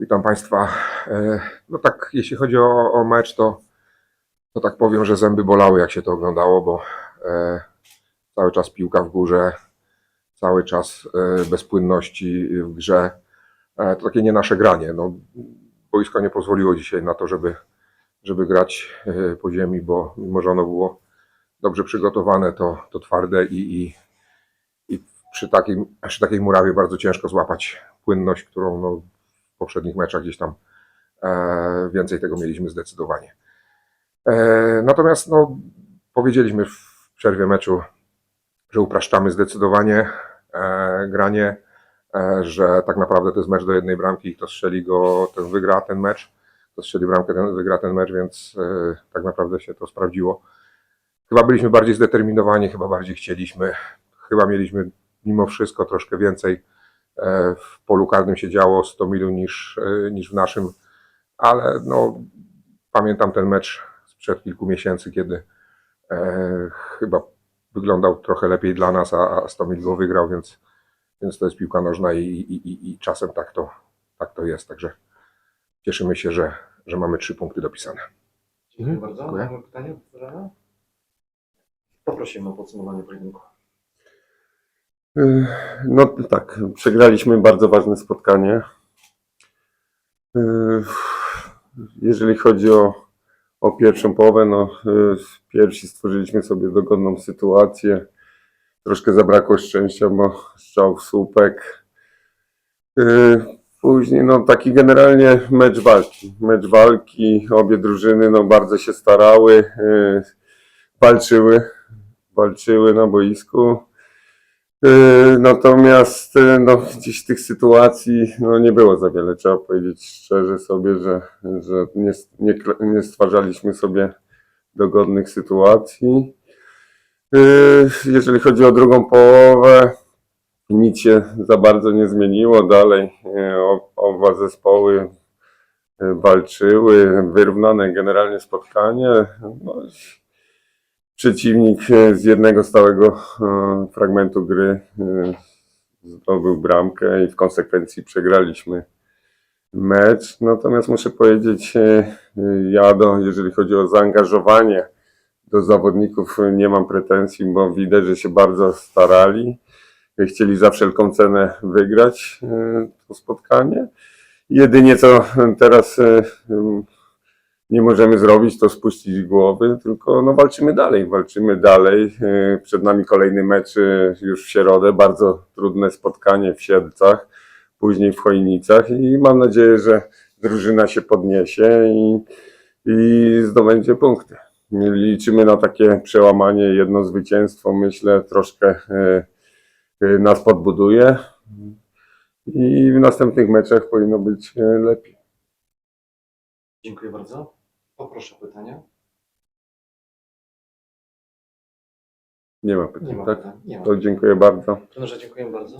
Witam Państwa. E, No tak, jeśli chodzi o, o mecz, to, to tak powiem, że zęby bolały, jak się to oglądało, bo e, cały czas piłka w górze, cały czas e, bez płynności w grze. E, to takie nie nasze granie. No, boisko nie pozwoliło dzisiaj na to, żeby, żeby grać e, po ziemi, bo mimo, że ono było dobrze przygotowane, to, to twarde i, i, i przy, takim, przy takiej murawie bardzo ciężko złapać płynność, którą no, w poprzednich meczach gdzieś tam e, więcej tego mieliśmy zdecydowanie. E, natomiast no, powiedzieliśmy w przerwie meczu, że upraszczamy zdecydowanie e, granie, że tak naprawdę to jest mecz do jednej bramki i kto strzeli go, ten wygra ten mecz. Kto strzeli bramkę, ten wygra ten mecz, więc tak naprawdę się to sprawdziło. Chyba byliśmy bardziej zdeterminowani, chyba bardziej chcieliśmy, chyba mieliśmy mimo wszystko troszkę więcej w polu karnym się działo 100 milionów niż, e, niż w naszym, ale no, pamiętam ten mecz sprzed kilku miesięcy, kiedy e, chyba wyglądał trochę lepiej dla nas, a, a 100 mil go wygrał, więc, więc to jest piłka nożna i, i, i, i czasem tak to, tak to jest. Także cieszymy się, że, że mamy trzy punkty dopisane. Dziękuję Mhm, bardzo. dziękuję. Mamy pytanie? Poprosimy o podsumowanie pojedynku. Y, No tak, przegraliśmy bardzo ważne spotkanie. Y, Jeżeli chodzi o, o pierwszą połowę, no y, pierwsi stworzyliśmy sobie dogodną sytuację. Troszkę zabrakło szczęścia, bo strzał w słupek. Później no taki generalnie mecz walki. Mecz walki, obie drużyny no bardzo się starały, walczyły, walczyły na boisku. Yy, Natomiast yy, no, gdzieś tych sytuacji no, nie było za wiele. Trzeba powiedzieć szczerze sobie, że, że nie, nie, nie stwarzaliśmy sobie dogodnych sytuacji. Yy, Jeżeli chodzi o drugą połowę, nic się za bardzo nie zmieniło. Dalej oba zespoły walczyły, wyrównane generalnie spotkanie. No, przeciwnik e, z jednego stałego e, fragmentu gry e, zdobył bramkę i w konsekwencji przegraliśmy mecz. Natomiast muszę powiedzieć, e, e, ja do, jeżeli chodzi o zaangażowanie do zawodników, nie mam pretensji, bo widać, że się bardzo starali. Chcieli za wszelką cenę wygrać to spotkanie. Jedynie co teraz nie możemy zrobić, to spuścić głowy, tylko no, walczymy dalej, walczymy dalej. Yy, Przed nami kolejny mecz yy, już w środę, bardzo trudne spotkanie w Siedlcach, później w Chojnicach i mam nadzieję, że drużyna się podniesie i, i zdobędzie punkty. Liczymy na takie przełamanie, jedno zwycięstwo, myślę, troszkę yy, nas podbuduje i w następnych meczach powinno być lepiej. Dziękuję bardzo. Poproszę o pytanie. Nie ma Nie pytań, ma tak? pytań. Nie ma. To dziękuję bardzo. Trenerze, dziękuję bardzo.